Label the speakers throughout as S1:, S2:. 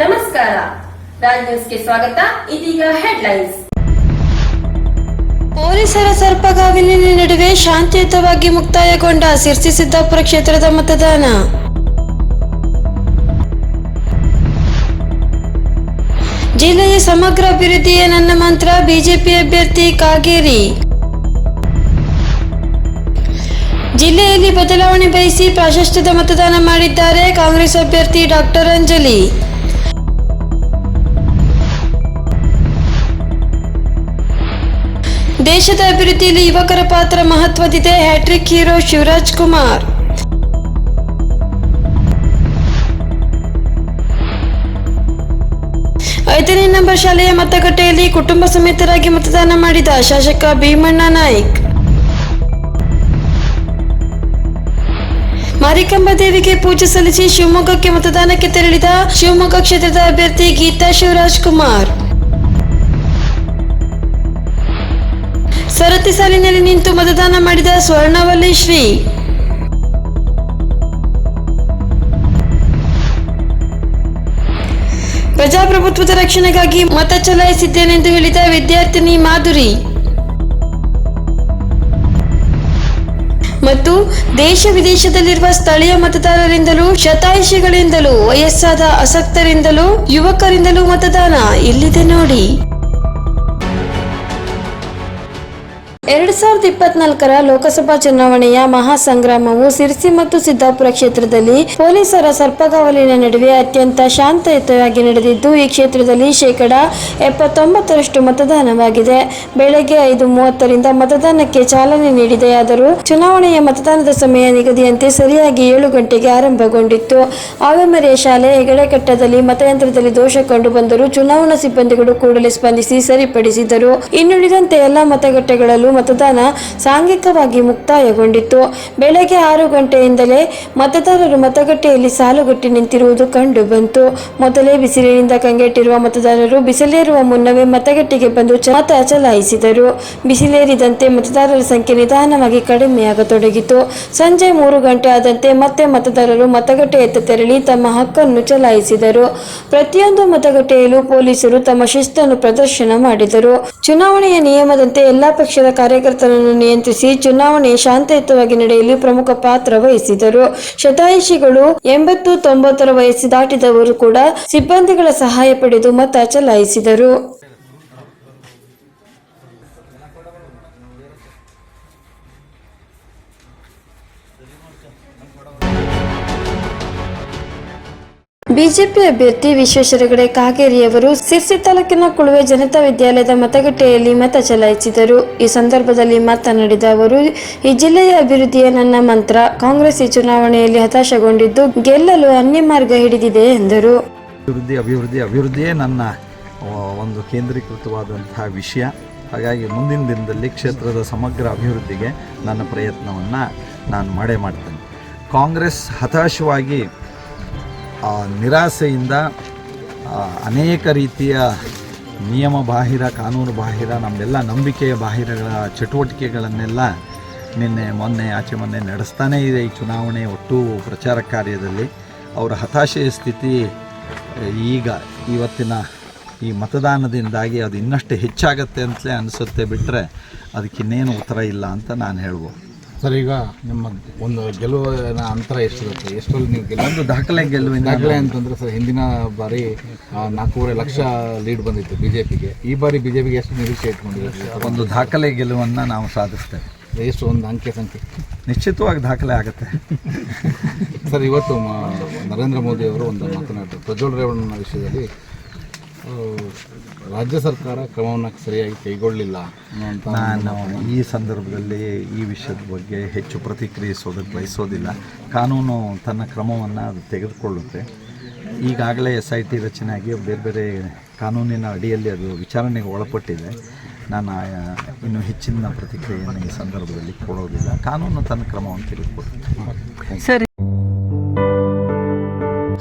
S1: ನಮಸ್ಕಾರ. ರಾಜ್ ನ್ಯೂಸ್ಗೆ ಸ್ವಾಗತ. ಇದೀಗ ಹೆಡ್ಲೈನ್ಸ್
S2: ಪೊಲೀಸರ ಸರ್ಪಗಾವಿಲಿನ ನಡುವೆ ಶಾಂತಿಯುತವಾಗಿ ಮುಕ್ತಾಯಗೊಂಡ ಸಿರ್ಸಿ ಸಿದ್ದಾಪುರ ಕ್ಷೇತ್ರದ ಮತದಾನ. ಜಿಲ್ಲೆಯ ಸಮಗ್ರ ಅಭಿವೃದ್ಧಿಯೇ ನನ್ನ ಮಂತ್ರ. ಬಿಜೆಪಿ ಅಭ್ಯರ್ಥಿ ಕಾಗೇರಿ. ಜಿಲ್ಲೆಯಲ್ಲಿ ಬದಲಾವಣೆ ಬಯಸಿ ಪ್ರಾಶಸ್ತ್ಯದ ಮತದಾನ ಮಾಡಿದ್ದಾರೆ ಕಾಂಗ್ರೆಸ್ ಅಭ್ಯರ್ಥಿ ಡಾಕ್ಟರ್ ಅಂಜಲಿ. ದೇಶದ ಅಭಿವೃದ್ಧಿಯಲ್ಲಿ ಯುವಕರ ಪಾತ್ರ ಮಹತ್ವದಿದೆ hat trick hero Shivaraj Kumar. ಐದನೇ ನಂಬರ್ ಶಾಲೆಯ ಮತಗಟ್ಟೆಯಲ್ಲಿ ಕುಟುಂಬ ಸಮೇತರಾಗಿ ಮತದಾನ ಮಾಡಿದ ಶಾಸಕ ಭೀಮಣ್ಣ ನಾಯ್ಕ್. ಮಾರಿಕಂಬ ದೇವಿಗೆ ಪೂಜೆ ಸಲ್ಲಿಸಿ ಶಿವಮೊಗ್ಗಕ್ಕೆ ಮತದಾನಕ್ಕೆ ತೆರಳಿದ ಶಿವಮೊಗ್ಗ ಕ್ಷೇತ್ರದ ಅಭ್ಯರ್ಥಿ ಗೀತಾ ಶಿವರಾಜ್ ಕುಮಾರ್. ಸರತಿ ಸಾಲಿನಲ್ಲಿ ನಿಂತು ಮತದಾನ ಮಾಡಿದ ಸ್ವರ್ಣವಲ್ಲಿ ಶ್ರೀ ಪ್ರಜಾಪ್ರಭುತ್ವದ ರಕ್ಷಣೆಗಾಗಿ ಮತ ಚಲಾಯಿಸಿದ್ದೇನೆಂದು ಹೇಳಿದ ವಿದ್ಯಾರ್ಥಿನಿ ಮಾಧುರಿ. ಮತ್ತು ದೇಶ ವಿದೇಶದಲ್ಲಿರುವ ಸ್ಥಳೀಯ ಮತದಾರರಿಂದಲೂ ಶತಾಯುಷಿಗಳಿಂದಲೂ, ವಯಸ್ಸಾದ ಆಸಕ್ತರಿಂದಲೂ, ಯುವಕರಿಂದಲೂ ಮತದಾನ ಇಲ್ಲಿದೆ ನೋಡಿ. ಎರಡ್ ಸಾವಿರದ ಇಪ್ಪತ್ನಾಲ್ಕರ ಲೋಕಸಭಾ ಚುನಾವಣೆಯ ಮಹಾಸಂಗ್ರಾಮವು ಸಿರ್ಸಿ ಮತ್ತು ಸಿದ್ದಾಪುರ ಕ್ಷೇತ್ರದಲ್ಲಿ ಪೊಲೀಸರ ಸರ್ಪಗಾವಲಿನ ನಡುವೆ ಅತ್ಯಂತ ಶಾಂತಯುತವಾಗಿ ನಡೆದಿದ್ದು, ಈ ಕ್ಷೇತ್ರದಲ್ಲಿ ಶೇಕಡ ಎಪ್ಪತ್ತೊಂಬತ್ತರಷ್ಟು ಮತದಾನವಾಗಿದೆ. ಬೆಳಗ್ಗೆ ಐದು ಮೂವತ್ತರಿಂದ ಮತದಾನಕ್ಕೆ ಚಾಲನೆ ನೀಡಿದೆಯಾದರೂ ಚುನಾವಣೆಯ ಮತದಾನದ ಸಮಯ ನಿಗದಿಯಂತೆ ಸರಿಯಾಗಿ ಏಳು ಗಂಟೆಗೆ ಆರಂಭಗೊಂಡಿತ್ತು. ಆವೆಮರೆಯ ಶಾಲೆ ಹೆಗಡೆಕಟ್ಟದಲ್ಲಿ ಮತಯಂತ್ರದಲ್ಲಿ ದೋಷ ಕಂಡು ಬಂದರೂ ಚುನಾವಣಾ ಸಿಬ್ಬಂದಿಗಳು ಕೂಡಲೇ ಸ್ಪಂದಿಸಿ ಸರಿಪಡಿಸಿದರು. ಇನ್ನುಳಿದಂತೆ ಎಲ್ಲ ಮತಗಟ್ಟೆಗಳಲ್ಲೂ ಮತದಾನ ಸಾಂಘಿಕವಾಗಿ ಮುಕ್ತಾಯಗೊಂಡಿತ್ತು. ಬೆಳಗ್ಗೆ ಆರು ಗಂಟೆಯಿಂದಲೇ ಮತದಾರರು ಮತಗಟ್ಟೆಯಲ್ಲಿ ಸಾಲುಗಟ್ಟಿ ನಿಂತಿರುವುದು ಕಂಡು ಬಂತು. ಮೊದಲೇ ಬಿಸಿಲಿನಿಂದ ಕಂಗೆಟ್ಟಿರುವ ಮತದಾರರು ಬಿಸಿಲೇರುವ ಮುನ್ನವೇ ಮತಗಟ್ಟೆಗೆ ಬಂದು ಮತ ಚಲಾಯಿಸಿದರು. ಬಿಸಿಲೇರಿದಂತೆ ಮತದಾರರ ಸಂಖ್ಯೆ ನಿಧಾನವಾಗಿ ಕಡಿಮೆಯಾಗತೊಡಗಿತು. ಸಂಜೆ ಮೂರು ಗಂಟೆ ಆದಂತೆ ಮತ್ತೆ ಮತದಾರರು ಮತಗಟ್ಟೆಯತ್ತ ತೆರಳಿ ತಮ್ಮ ಹಕ್ಕನ್ನು ಚಲಾಯಿಸಿದರು. ಪ್ರತಿಯೊಂದು ಮತಗಟ್ಟೆಯಲ್ಲೂ ಪೊಲೀಸರು ತಮ್ಮ ಶಿಸ್ತನ್ನು ಪ್ರದರ್ಶನ ಮಾಡಿದರು. ಚುನಾವಣೆಯ ನಿಯಮದಂತೆ ಎಲ್ಲಾ ಪಕ್ಷದ ಕಾರ್ಯಕರ್ತರನ್ನು ನಿಯಂತ್ರಿಸಿ ಚುನಾವಣೆ ಶಾಂತಿಯುತವಾಗಿ ನಡೆಯಲು ಪ್ರಮುಖ ಪಾತ್ರ ವಹಿಸಿದರು. ಶತಾಯುಷಿಗಳು ಎಂಬತ್ತು ತೊಂಬತ್ತರ ವಯಸ್ಸು ದಾಟಿದವರು ಕೂಡ ಸಿಬ್ಬಂದಿಗಳ ಸಹಾಯ ಪಡೆದು ಮತ ಚಲಾಯಿಸಿದರು. ಬಿಜೆಪಿ ಅಭ್ಯರ್ಥಿ ವಿಶ್ವೇಶ್ವರ ಹೆಗಡೆ ಕಾಗೇರಿಯವರು ಸಿರ್ಸಿ ತಾಲೂಕಿನ ಕುಳುವೆ ಜನತಾ ವಿದ್ಯಾಲಯದ ಮತಗಟ್ಟೆಯಲ್ಲಿ ಮತ ಚಲಾಯಿಸಿದರು. ಈ ಸಂದರ್ಭದಲ್ಲಿ ಮಾತನಾಡಿದ ಅವರು, ಈ ಜಿಲ್ಲೆಯ ಅಭಿವೃದ್ಧಿಯ ನನ್ನ ಮಂತ್ರ. ಕಾಂಗ್ರೆಸ್ ಈ ಚುನಾವಣೆಯಲ್ಲಿ ಹತಾಶಗೊಂಡಿದ್ದು ಗೆಲ್ಲಲು ಅನ್ಯ ಮಾರ್ಗ ಹಿಡಿದಿದೆ ಎಂದರು.
S3: ಅಭಿವೃದ್ಧಿ ಅಭಿವೃದ್ಧಿ, ಅಭಿವೃದ್ಧಿಯೇ ನನ್ನ ಒಂದು ಕೇಂದ್ರೀಕೃತವಾದಂತಹ ವಿಷಯ. ಹಾಗಾಗಿ ಮುಂದಿನ ದಿನದಲ್ಲಿ ಕ್ಷೇತ್ರದ ಸಮಗ್ರ ಅಭಿವೃದ್ಧಿಗೆ ನನ್ನ ಪ್ರಯತ್ನವನ್ನು ನಾನು ಮಾಡೇ ಮಾಡ್ತೇನೆ. ಕಾಂಗ್ರೆಸ್ ಹತಾಶವಾಗಿ ನಿರಾಸೆಯಿಂದ ಅನೇಕ ರೀತಿಯ ನಿಯಮ ಬಾಹಿರ, ಕಾನೂನು ಬಾಹಿರ, ನಮ್ಮೆಲ್ಲ ನಂಬಿಕೆಯ ಬಾಹಿರಗಳ ಚಟುವಟಿಕೆಗಳನ್ನೆಲ್ಲ ನಿನ್ನೆ, ಮೊನ್ನೆ, ಆಚೆ ಮೊನ್ನೆ ನಡೆಸ್ತಾನೇ ಇದೆ ಈ ಚುನಾವಣೆ ಒಟ್ಟು ಪ್ರಚಾರ ಕಾರ್ಯದಲ್ಲಿ. ಅವರ ಹತಾಶೆಯ ಸ್ಥಿತಿ ಈಗ ಇವತ್ತಿನ ಈ ಮತದಾನದಿಂದಾಗಿ ಅದು ಇನ್ನಷ್ಟು ಹೆಚ್ಚಾಗತ್ತೆ ಅಂತಲೇ ಅನಿಸುತ್ತೆ ಬಿಟ್ಟರೆ ಅದಕ್ಕಿನ್ನೇನು ಉತ್ತರ ಇಲ್ಲ ಅಂತ ನಾನು ಹೇಳ್ಬೋದು.
S4: ಸರ್ ಈಗ ನಿಮ್ಮ ಒಂದು ಗೆಲುವಿನ ಅಂತರ ಎಷ್ಟಿರುತ್ತೆ? ಎಷ್ಟರಲ್ಲಿ ನೀವು
S3: ಗೆಲ್ಲೊಂದು ದಾಖಲೆ ಗೆಲುವಿನ
S4: ದಾಖಲೆ ಅಂತಂದ್ರೆ ಸರ್ ಹಿಂದಿನ ಬಾರಿ ನಾಲ್ಕೂವರೆ ಲಕ್ಷ ಲೀಡ್ ಬಂದಿತ್ತು ಬಿಜೆಪಿಗೆ. ಈ ಬಾರಿ ಬಿಜೆಪಿಗೆ ಎಷ್ಟು ನಿರೀಕ್ಷೆ ಇಟ್ಕೊಂಡಿದ್ದೀವಿ
S3: ಒಂದು ದಾಖಲೆ ಗೆಲುವನ್ನು ನಾವು ಸಾಧಿಸ್ತೇವೆ.
S4: ಎಷ್ಟು ಒಂದು ಅಂಕೆ ಸಂಖ್ಯೆ?
S3: ನಿಶ್ಚಿತವಾಗಿ ದಾಖಲೆ ಆಗುತ್ತೆ.
S4: ಸರ್ ಇವತ್ತು ನರೇಂದ್ರ ಮೋದಿ ಅವರು ಒಂದು ಮಾತನಾಡಿದ್ರು. ಪ್ರಜ್ವಲ್ ರೇವಣ್ಣ ವಿಷಯದಲ್ಲಿ ರಾಜ್ಯ ಸರ್ಕಾರ ಕ್ರಮವನ್ನು ಸರಿಯಾಗಿ ಕೈಗೊಳ್ಳಲಿಲ್ಲ
S3: ನಾನು ಈ ಸಂದರ್ಭದಲ್ಲಿ ಈ ವಿಷಯದ ಬಗ್ಗೆ ಹೆಚ್ಚು ಪ್ರತಿಕ್ರಿಯಿಸೋದಕ್ಕೆ ಬಯಸೋದಿಲ್ಲ. ಕಾನೂನು ತನ್ನ ಕ್ರಮವನ್ನು ಅದು ತೆಗೆದುಕೊಳ್ಳುತ್ತೆ. ಈಗಾಗಲೇ ಎಸ್ ಐ ಟಿ ರಚನೆಯಾಗಿ ಆಗಿ ಬೇರೆ ಬೇರೆ ಕಾನೂನಿನ ಅಡಿಯಲ್ಲಿ ಅದು ವಿಚಾರಣೆಗೆ ಒಳಪಟ್ಟಿದೆ. ನಾನು ಇನ್ನು ಹೆಚ್ಚಿನ ಪ್ರತಿಕ್ರಿಯೆಯನ್ನು ಈ ಸಂದರ್ಭದಲ್ಲಿ ಕೊಡೋದಿಲ್ಲ. ಕಾನೂನು ತನ್ನ ಕ್ರಮವನ್ನು ತೆಗೆದುಕೊಳ್ಳುತ್ತೆ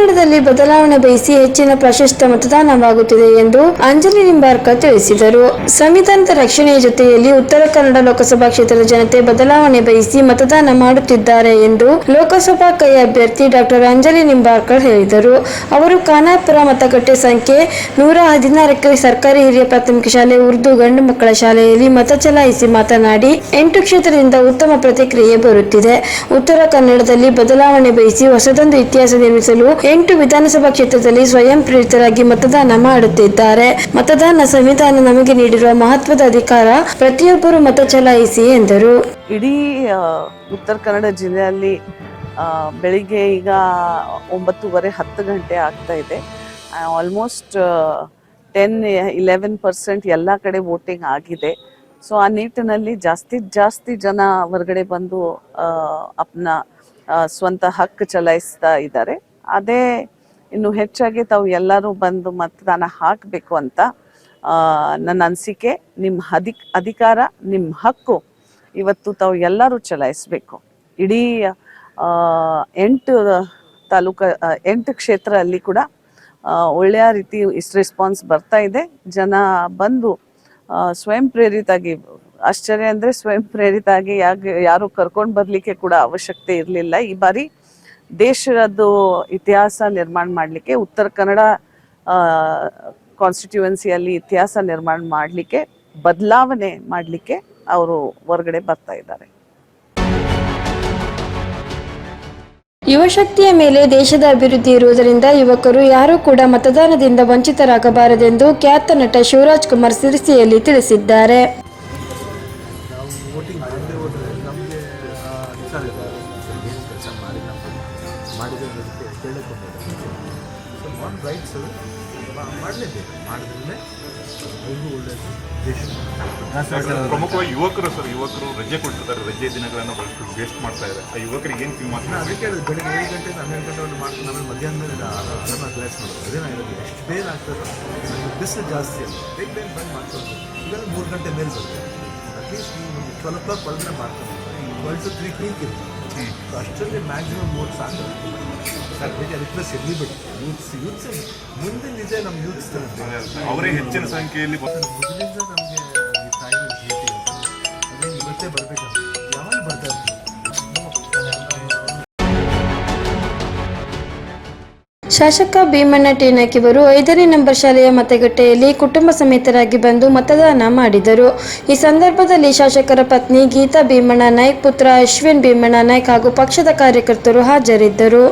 S2: ಕನ್ನಡದಲ್ಲಿ ಬದಲಾವಣೆ ಬಯಸಿ ಹೆಚ್ಚಿನ ಪ್ರಶಸ್ತ ಮತದಾನವಾಗುತ್ತಿದೆ ಎಂದು ಅಂಜಲಿ ನಿಂಬಾರ್ಕ ತಿಳಿಸಿದರು. ಸಂವಿಧಾನದ ರಕ್ಷಣೆಯ ಜೊತೆಯಲ್ಲಿ ಉತ್ತರ ಕನ್ನಡ ಲೋಕಸಭಾ ಕ್ಷೇತ್ರದ ಜನತೆ ಬದಲಾವಣೆ ಬಯಸಿ ಮತದಾನ ಮಾಡುತ್ತಿದ್ದಾರೆ ಎಂದು ಲೋಕಸಭಾ ಕೈ ಅಭ್ಯರ್ಥಿ ಡಾಕ್ಟರ್ ಅಂಜಲಿ ನಿಂಬಾರ್ಕರ್ ಹೇಳಿದರು. ಅವರು ಖಾನಾಪುರ ಮತಗಟ್ಟೆ ಸಂಖ್ಯೆ ನೂರ ಹದಿನಾರಕ್ಕೆ ಸರ್ಕಾರಿ ಹಿರಿಯ ಪ್ರಾಥಮಿಕ ಶಾಲೆ, ಉರ್ದು ಗಂಡು ಮಕ್ಕಳ ಶಾಲೆಯಲ್ಲಿ ಮತ ಚಲಾಯಿಸಿ ಮಾತನಾಡಿ, ಎಂಟು ಕ್ಷೇತ್ರದಿಂದ ಉತ್ತಮ ಪ್ರತಿಕ್ರಿಯೆ ಬರುತ್ತಿದೆ. ಉತ್ತರ ಕನ್ನಡದಲ್ಲಿ ಬದಲಾವಣೆ ಬಯಸಿ ಹೊಸದೊಂದು ಇತಿಹಾಸ ನಿರ್ಮಿಸಲು ಎಂಟು ವಿಧಾನಸಭಾ ಕ್ಷೇತ್ರದಲ್ಲಿ ಸ್ವಯಂ ಪ್ರೇರಿತರಾಗಿ ಮತದಾನ ಮಾಡುತ್ತಿದ್ದಾರೆ. ಮತದಾನ ಸಂವಿಧಾನ ನಮಗೆ ನೀಡಿರುವ ಮಹತ್ವದ ಅಧಿಕಾರ ಪ್ರತಿಯೊಬ್ಬರು ಮತ ಚಲಾಯಿಸಿ ಎಂದರು.
S5: ಇಡೀ ಉತ್ತರ ಕನ್ನಡ ಜಿಲ್ಲೆಯಲ್ಲಿ ಬೆಳಿಗ್ಗೆ ಈಗ ಒಂಬತ್ತುವರೆ ಹತ್ತು ಗಂಟೆ ಆಗ್ತಾ ಇದೆ. ಆಲ್ಮೋಸ್ಟ್ ಟೆನ್ ಇಲೆವೆನ್ ಪರ್ಸೆಂಟ್ ಎಲ್ಲ ಕಡೆ ವೋಟಿಂಗ್ ಆಗಿದೆ. ಸೊ ಆ ನಿಟ್ಟಿನಲ್ಲಿ ಜಾಸ್ತಿ ಜಾಸ್ತಿ ಜನ ಹೊರಗಡೆ ಬಂದು ಅಪ್ನ ಸ್ವಂತ ಹಕ್ಕು ಚಲಾಯಿಸ್ತಾ ಇದ್ದಾರೆ. ಅದೇ ಇನ್ನು ಹೆಚ್ಚಾಗಿ ತಾವು ಎಲ್ಲರೂ ಬಂದು ಮತದಾನ ಹಾಕಬೇಕು ಅಂತ ನನ್ನ ಅನಿಸಿಕೆ. ನಿಮ್ಮ ಅಧಿ, ಅಧಿಕಾರ, ನಿಮ್ಮ ಹಕ್ಕು ಇವತ್ತು ತಾವು ಎಲ್ಲರೂ ಚಲಾಯಿಸಬೇಕು. ಇಡೀ ಎಂಟು ತಾಲೂಕ ಎಂಟು ಕ್ಷೇತ್ರ ಅಲ್ಲಿ ಕೂಡ ಒಳ್ಳೆಯ ರೀತಿ ಇಷ್ಟು ರೆಸ್ಪಾನ್ಸ್ ಬರ್ತಾ ಇದೆ. ಜನ ಬಂದು ಸ್ವಯಂ ಪ್ರೇರಿತಾಗಿ, ಆಶ್ಚರ್ಯ ಅಂದರೆ ಸ್ವಯಂ ಪ್ರೇರಿತಾಗಿ ಯಾಕೆ, ಯಾರು ಕರ್ಕೊಂಡು ಬರಲಿಕ್ಕೆ ಕೂಡ ಅವಶ್ಯಕತೆ ಇರಲಿಲ್ಲ. ಈ ಬಾರಿ ದೇಶದ್ದು ಇತಿಹಾಸ ನಿರ್ಮಾಣ ಮಾಡಲಿಕ್ಕೆ ಉತ್ತರ ಕನ್ನಡ ಕಾನ್ಸ್ಟಿಟ್ಯೂನ್ಸಿಯಲ್ಲಿ ಇತಿಹಾಸ ನಿರ್ಮಾಣ ಮಾಡಲಿಕ್ಕೆ, ಬದಲಾವಣೆ ಮಾಡಲಿಕ್ಕೆ ಅವರು ಹೊರಗಡೆ ಬರ್ತಾ ಇದ್ದಾರೆ.
S2: ಯುವಶಕ್ತಿಯ ಮೇಲೆ ದೇಶದ ಅಭಿವೃದ್ಧಿ ಇರುವುದರಿಂದ ಯುವಕರು ಯಾರೂ ಕೂಡ ಮತದಾನದಿಂದ ವಂಚಿತರಾಗಬಾರದೆಂದು ಖ್ಯಾತ ನಟ ಶಿವರಾಜ್ ಕುಮಾರ್ ಸಿರಿಸಿಯಲ್ಲಿ ತಿಳಿಸಿದ್ದಾರೆ.
S6: ಪ್ರಮುಖವಾಗಿ ಯುವಕರು ಸರ್ ಯುವಕರು ರಜೆ ಕೊಟ್ಟಿರ್ತಾರೆ ರಜೆ ದಿನಗಳನ್ನು ಬಳಸಿ ವೇಸ್ಟ್ ಮಾಡ್ತಾ ಇದ್ದಾರೆ. ಆ ಯುವಕರಿಗೆ ಏನು ತಿಂಗ್ ಮಾಡ್ತಾರೆ
S7: ಅದಕ್ಕೆ ಬೆಳಗ್ಗೆ ಬೆಳಿಗ್ಗೆ ಏಳು ಗಂಟೆ ಹನ್ನೆರಡು ಗಂಟೆ ಒಂದು ಮಾಡ್ಕೊಂಡು ಆಮೇಲೆ ಮಧ್ಯಾಹ್ನ ಮೇಲೆ ಅನ್ನ ಕ್ಲಾಸ್ ಮಾಡೋದು ಅದೇನ ಇರೋದು ಎಷ್ಟು ಬೇಗ ಆಗ್ತದೆ? ಬಿಸಿಲು ಜಾಸ್ತಿ ಅಲ್ಲ. ಬೇಗ ಬೇಗ ಬಂದು ಮಾಡ್ಕೊಂಡು ಇವಾಗ ಮೂರು ಗಂಟೆ ಮೇಲೆ ಬರುತ್ತೆ. ಅಟ್ಲೀಸ್ಟ್ ನೀವು ಟ್ವೆಲ್ ಓ ಕ್ಲಾಕ್ ಒಳಗಡೆ ಮಾಡ್ಕೊಂಡು ಟ್ವೆಲ್ ಟು ತ್ರೀ ಕ್ಲೀಕ್ ಇರುತ್ತೆ. ಅಷ್ಟರಲ್ಲಿ ಮ್ಯಾಕ್ಸಿಮಮ್ ಮೂರು ಸಾಕು. ಸರ್ ರಿಕ್ವೆಸ್ಟ್ ಇರಲಿ ಬಿಡಿ? ಯೂತ್ಸ್ ಯೂತ್ಸ್ ಮುಂದಿನ ನಿಜ ನಮ್ಮ ಯೂತ್ಸ್
S6: ಅವರೇ ಹೆಚ್ಚಿನ ಸಂಖ್ಯೆಯಲ್ಲಿ
S7: ಮೊದಲಿಂದ ನಮಗೆ ಅದೇ ಬರ್ಬೇಕು. ಯಾವಾಗ ಬರ್ತಾ
S2: ಶಾಸಕ ಭೀಮಣ್ಣ ಟೀನಕಿವರು ಐದನೇ ನಂಬರ್ ಶಾಲೆಯ ಮತಗಟ್ಟೆಯಲ್ಲಿ ಕುಟುಂಬ ಸಮೇತರಾಗಿ ಬಂದು ಮತದಾನ ಮಾಡಿದರು. ಈ ಸಂದರ್ಭದಲ್ಲಿ ಶಾಸಕರ ಪತ್ನಿ ಗೀತಾ ಭೀಮಣ್ಣ ನಾಯ್ಕ್ ಪುತ್ರ ಅಶ್ವಿನ್ ಭೀಮಣ್ಣ ನಾಯ್ಕ್ ಹಾಗೂ ಪಕ್ಷದ ಕಾರ್ಯಕರ್ತರು ಹಾಜರಿದ್ದರು.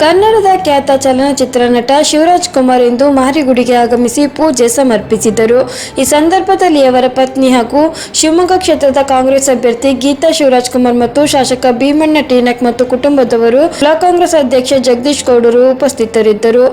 S2: ಕನ್ನಡದ ಖ್ಯಾತ ಚಲನಚಿತ್ರ ನಟ ಶಿವರಾಜ್ ಕುಮಾರ್ ಇಂದು ಮಾರಿಗುಡಿಗೆ ಆಗಮಿಸಿ ಪೂಜೆ ಸಮರ್ಪಿಸಿದರು ಈ ಸಂದರ್ಭದಲ್ಲಿ ಅವರ ಪತ್ನಿ ಹಾಗೂ ಶಿವಮೊಗ್ಗ ಕ್ಷೇತ್ರದ ಕಾಂಗ್ರೆಸ್ ಅಭ್ಯರ್ಥಿ ಗೀತಾ ಶಿವರಾಜ್ ಕುಮಾರ್ ಮತ್ತು ಶಾಸಕ ಭೀಮಣ್ಣ ಟೀನಕ್ ಮತ್ತು ಕುಟುಂಬದವರು ಬ್ಲಾಕ್ ಕಾಂಗ್ರೆಸ್ ಅಧ್ಯಕ್ಷ ಜಗದೀಶ್ ಗೌಡರು ಉಪಸ್ಥಿತರಿದ್ದರು.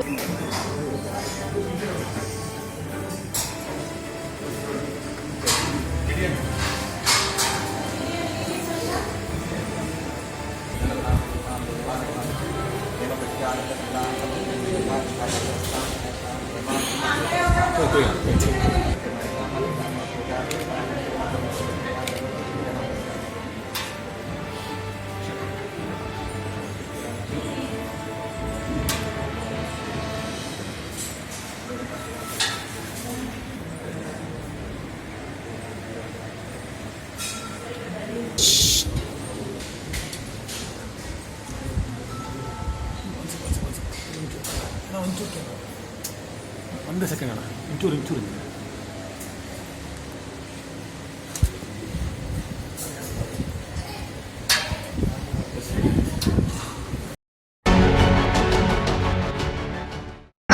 S7: ഇന്റു രണ്ട് സെക്കൻഡ് ആണ്. ഇന്റൂർ ഇല്ല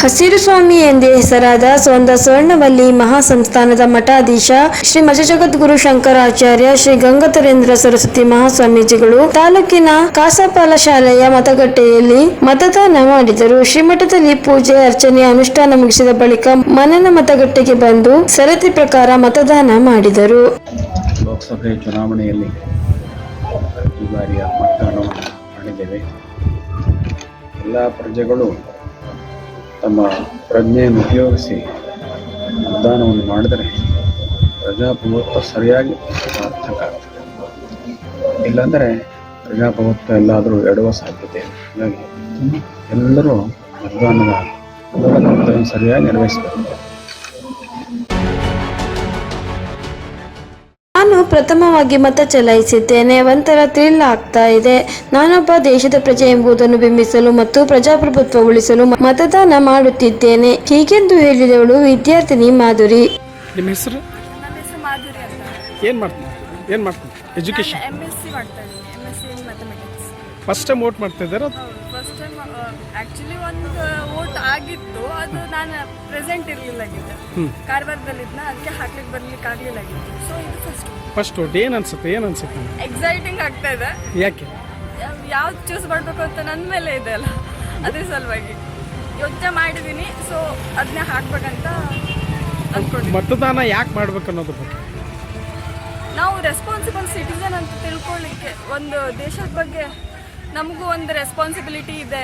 S2: ಹಸಿರು ಸ್ವಾಮಿ ಎಂದೇ ಹೆಸರಾದ ಸೊಂದ ಸ್ವರ್ಣವಲ್ಲಿ ಮಹಾಸಂಸ್ಥಾನದ ಮಠಾಧೀಶ ಶ್ರೀ ಮಜಜಗದ್ಗುರು ಶಂಕರಾಚಾರ್ಯ ಶ್ರೀ ಗಂಗಾಧರೇಂದ್ರ ಸರಸ್ವತಿ ಮಹಾಸ್ವಾಮೀಜಿಗಳು ತಾಲೂಕಿನ ಕಾಸಪಾಲ ಶಾಲೆಯ ಮತಗಟ್ಟೆಯಲ್ಲಿ ಮತದಾನ ಮಾಡಿದರು. ಶ್ರೀಮಠದಲ್ಲಿ ಪೂಜೆ, ಅರ್ಚನೆ, ಅನುಷ್ಠಾನ ಮುಗಿಸಿದ ಬಳಿಕ ಮನನ ಮತಗಟ್ಟೆಗೆ ಬಂದು ಸರತಿ ಪ್ರಕಾರ ಮತದಾನ ಮಾಡಿದರು.
S8: ಲೋಕಸಭೆ ಚುನಾವಣೆಯಲ್ಲಿ ಈ ಬಾರಿಯ ಮಾಡಿದ್ದೇವೆ. ಎಲ್ಲ ಪ್ರಜೆಗಳು ತಮ್ಮ ಪ್ರಜ್ಞೆಯನ್ನು ಉಪಯೋಗಿಸಿ ಮತದಾನವನ್ನು ಮಾಡಿದರೆ ಪ್ರಜಾಪ್ರಭುತ್ವ ಸರಿಯಾಗಿ ಸಾರ್ಥಕ ಆಗ್ತದೆ. ಇಲ್ಲಾಂದರೆ ಪ್ರಜಾಪ್ರಭುತ್ವ ಎಲ್ಲಾದರೂ ಎಡುವ ಸಾಧ್ಯತೆ. ಹಾಗಾಗಿ ಎಲ್ಲರೂ ಮತದಾನದ ಮೂಲಕ ಸರಿಯಾಗಿ ನಿರ್ವಹಿಸಬೇಕು.
S2: ಪ್ರಥಮವಾಗಿ ಮತ ಚಲಾಯಿಸಿದ್ದೇನೆ. ಒಂಥರ ಥ್ರಿಲ್ ಆಗ್ತಾ ಇದೆ. ನಾನೊಬ್ಬ ದೇಶದ ಪ್ರಜೆ ಎಂಬುದನ್ನು ಬಿಂಬಿಸಲು ಮತ್ತು ಪ್ರಜಾಪ್ರಭುತ್ವ ಉಳಿಸಲು ಮತದಾನ ಮಾಡುತ್ತಿದ್ದೇನೆ. ಹೀಗೆಂದು ಹೇಳಿದವಳು ವಿದ್ಯಾರ್ಥಿನಿ ಮಾಧುರಿ.
S9: ನಿಮ್ಮ ಹೆಸರು?
S10: ನನ್ನ ಹೆಸರು ಮಾಧುರಿ ಅಂತ.
S9: ಏನು ಮಾಡ್ತೀನಿ ಏನು ಮಾಡ್ತೀನಿ ಎಜುಕೇಷನ್
S10: ಎಂ ಎಸ್ ಸಿ ಮಾಡ್ತಾ ಇದ್ದೀನಿ. M S C in mathematics
S9: first time vote ಮಾಡ್ತಾ ಇದ್ದಾರೆ?
S10: ಫಸ್ಟ್ ಟೈಮ್ ಆ್ಯಕ್ಚುಲಿ ಒಂದು ವೋಟ್ ಆಗಿತ್ತು. ಅದು ನಾನು ಪ್ರೆಸೆಂಟ್ ಇರಲಿಲ್ಲಾಗಿದ್ದೆ ಕಾರವಾರದಲ್ಲಿದ್ನ ಅದಕ್ಕೆ ಹಾಕ್ಲಿಕ್ಕೆ ಬರ್ಲಿಕ್ಕೆ ಆಗಲಿಲ್ಲಾಗಿತ್ತು ಸೊ ಇದು ಫಸ್ಟ್
S9: ಫಸ್ಟ್ ವೋಟ್ ಏನು ಅನ್ಸುತ್ತೆ? ಏನು ಅನ್ಸುತ್ತೆ?
S10: ಎಕ್ಸೈಟಿಂಗ್ ಆಗ್ತಾ ಇದೆ.
S9: ಯಾಕೆ?
S10: ಯಾವ್ದು ಚೂಸ್ ಮಾಡಬೇಕು ಅಂತ ನನ್ನ ಮೇಲೆ ಇದೆ ಅಲ್ಲ. ಅದೇ ಸಲುವಾಗಿ. ಯೋಚನೆ ಮಾಡಿದ್ದೀನಿ ಸೊ ಅದನ್ನೇ ಹಾಕ್ಬೇಕಂತ ಅಂದ್ಕೊಂಡಿದ್ದೀನಿ
S9: ಮತದಾನ ಯಾಕೆ ಮಾಡ್ಬೇಕು ಅನ್ನೋದ್ರ ಬಗ್ಗೆ?
S10: ನಾವು ರೆಸ್ಪಾನ್ಸಿಬಲ್ ಸಿಟಿಸನ್ ಅಂತ ತಿಳ್ಕೊಳ್ಳಿಕ್ಕೆ ಒಂದು ದೇಶದ ಬಗ್ಗೆ ನಮಗೂ ಒಂದು ರೆಸ್ಪಾನ್ಸಿಬಿಲಿಟಿ ಇದೆ.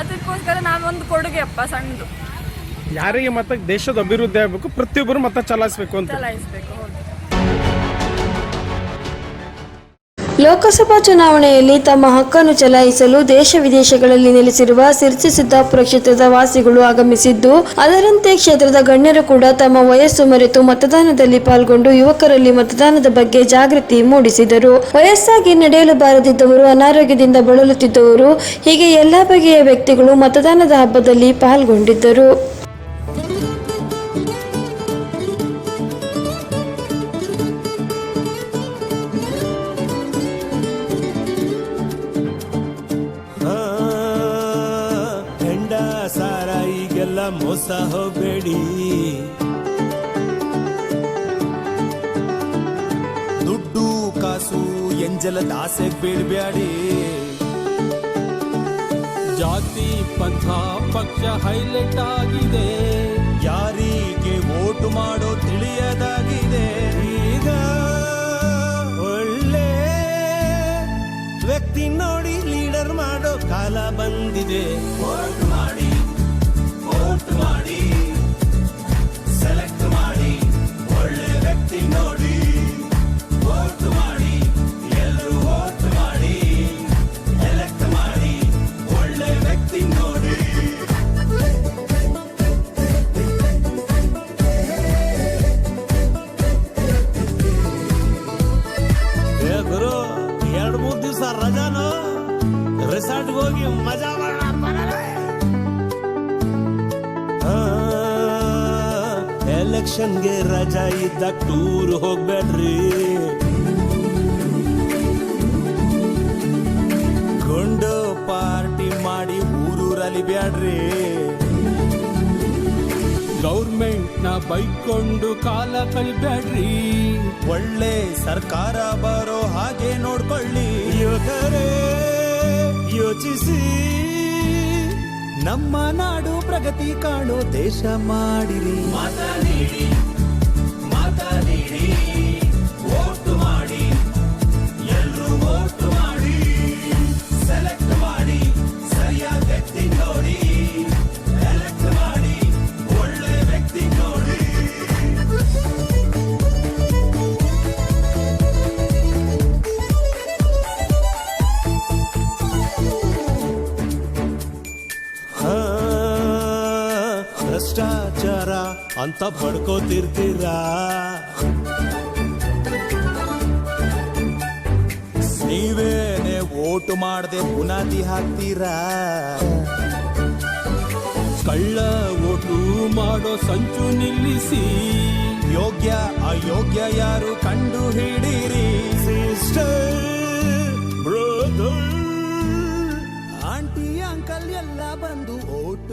S10: ಅದಕ್ಕೋಸ್ಕರ ನಾವೊಂದು ಕೊಡುಗೆ ಅಪ್ಪ ಸಣ್ಣದು
S9: ಯಾರಿಗೆ ಮತ್ತೆ ದೇಶದ ಅಭಿವೃದ್ಧಿ ಆಗಬೇಕು ಪ್ರತಿಯೊಬ್ಬರು ಮತ ಚಲಾಯಿಸಬೇಕು ಅಂತ.
S10: ಚಲಾಯಿಸಬೇಕು ಹೌದು.
S2: ಲೋಕಸಭಾ ಚುನಾವಣೆಯಲ್ಲಿ ತಮ್ಮ ಹಕ್ಕನ್ನು ಚಲಾಯಿಸಲು ದೇಶ ವಿದೇಶಗಳಲ್ಲಿ ನೆಲೆಸಿರುವ ಸಿರ್ಸಿ ಸಿದ್ದಾಪುರ ಕ್ಷೇತ್ರದ ವಾಸಿಗಳು ಆಗಮಿಸಿದ್ದು, ಅದರಂತೆ ಕ್ಷೇತ್ರದ ಗಣ್ಯರು ಕೂಡ ತಮ್ಮ ವಯಸ್ಸು ಮರೆತು ಮತದಾನದಲ್ಲಿ ಪಾಲ್ಗೊಂಡು ಯುವಕರಲ್ಲಿ ಮತದಾನದ ಬಗ್ಗೆ ಜಾಗೃತಿ ಮೂಡಿಸಿದರು. ವಯಸ್ಸಾಗಿ ನಡೆಯಲು ಬಾರದಿದ್ದವರು, ಅನಾರೋಗ್ಯದಿಂದ ಬಳಲುತ್ತಿದ್ದವರು, ಹೀಗೆ ಎಲ್ಲ ಬಗೆಯ ವ್ಯಕ್ತಿಗಳು ಮತದಾನದ ಹಬ್ಬದಲ್ಲಿ ಪಾಲ್ಗೊಂಡಿದ್ದರು.
S11: ಮೋಸ ಹೋಗಬೇಡಿ ದುಡ್ಡು, ಕಾಸು, ಎಂಜಲ, ದಾಸೆ ಬೀಳ್ಬ್ಯಾಡಿ ಜಾತಿ, ಪಂಥ, ಪಕ್ಷ ಹೈಲೈಟ್ ಆಗಿದೆ. ಯಾರಿಗೆ ವೋಟ್ ಮಾಡೋ ತಿಳಿಯದಾಗಿದೆ. ಈಗ ಒಳ್ಳೆ ವ್ಯಕ್ತಿ ನೋಡಿ ಲೀಡರ್ ಮಾಡೋ ಕಾಲ ಬಂದಿದೆ. ವೋಟ್ ಮಾಡಿ. ಊರೂರಲ್ಲಿ ಬ್ಯಾಡ್ರಿ. ಗೌರ್ಮೆಂಟ್ನ ಬೈಕೊಂಡು ಕಾಲ ಕಳ್ಬ್ಯಾಡ್ರಿ. ಒಳ್ಳೆ ಸರ್ಕಾರ ಬರೋ ಹಾಗೆ ನೋಡ್ಕೊಳ್ಳಿ. ಯುವಕರೇ ಯೋಚಿಸಿ. ನಮ್ಮ ನಾಡು ಪ್ರಗತಿ ಕಾಣೋ ದೇಶ ಮಾಡಿರಿ. ಅಂತ ಬಡ್ಕೋತಿರ್ತೀರಾ ನೀವೇನೆ ಓಟು ಮಾಡದೆ ಬುನಾದಿ ಹಾಕ್ತೀರಾ? ಕಳ್ಳ ಓಟು ಮಾಡೋ ಸಂಚು ನಿಲ್ಲಿಸಿ, ಯೋಗ್ಯ ಅಯೋಗ್ಯ ಯಾರು ಕಂಡು ಹಿಡೀರಿ ಸಿಸ್ಟರ್ ಆಂಟಿ ಅಂಕಲ್ ಎಲ್ಲ ಬಂದು ಓಟ್